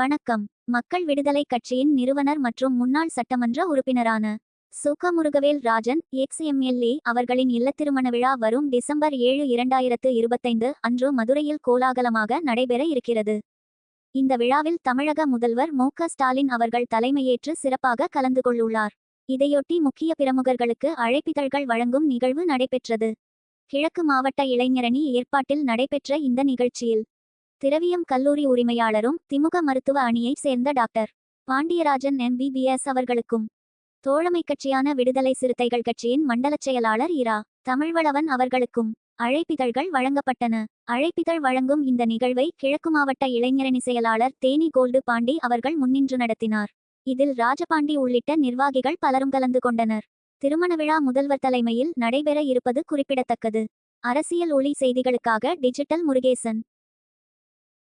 வணக்கம். மக்கள் விடுதலை கட்சியின் நிறுவனர் மற்றும் முன்னாள் சட்டமன்ற உறுப்பினரான சுகமுருகவேல் ராஜன் எக்ஸ் எம்எல்ஏ அவர்களின் இல்லத்திருமண விழா வரும் டிசம்பர் ஏழு இரண்டாயிரத்து இருபத்தைந்து அன்று மதுரையில் கோலாகலமாக நடைபெற இருக்கிறது. இந்த விழாவில் தமிழக முதல்வர் மு. ஸ்டாலின் அவர்கள் தலைமையேற்று சிறப்பாக கலந்து கொள்ளுள்ளார். இதையொட்டி முக்கிய பிரமுகர்களுக்கு அழைப்பிதழ்கள் வழங்கும் நிகழ்வு நடைபெற்றது. கிழக்கு மாவட்ட இளைஞரணி ஏற்பாட்டில் நடைபெற்ற இந்த நிகழ்ச்சியில் திரவியம் கல்லூரி உரிமையாளரும் திமுக மருத்துவ அணியைச் சேர்ந்த டாக்டர் பாண்டியராஜன் எம்பிபிஎஸ் அவர்களுக்கும் தோழமை கட்சியான விடுதலை சிறுத்தைகள் கட்சியின் மண்டலச் செயலாளர் இரா. தமிழ்வளவன் அவர்களுக்கும் அழைப்பிதழ்கள் வழங்கப்பட்டன. அழைப்பிதழ் வழங்கும் இந்த நிகழ்வை கிழக்கு மாவட்ட இளைஞரணி செயலாளர் தேனி கோல்டு பாண்டி அவர்கள் முன்னின்று நடத்தினார். இதில் ராஜபாண்டி உள்ளிட்ட நிர்வாகிகள் பலரும் கலந்து கொண்டனர். திருமண விழா முதல்வர் தலைமையில் நடைபெற இருப்பது குறிப்பிடத்தக்கது. அரசியல் ஒளி செய்திகளுக்காக டிஜிட்டல் முருகேசன்.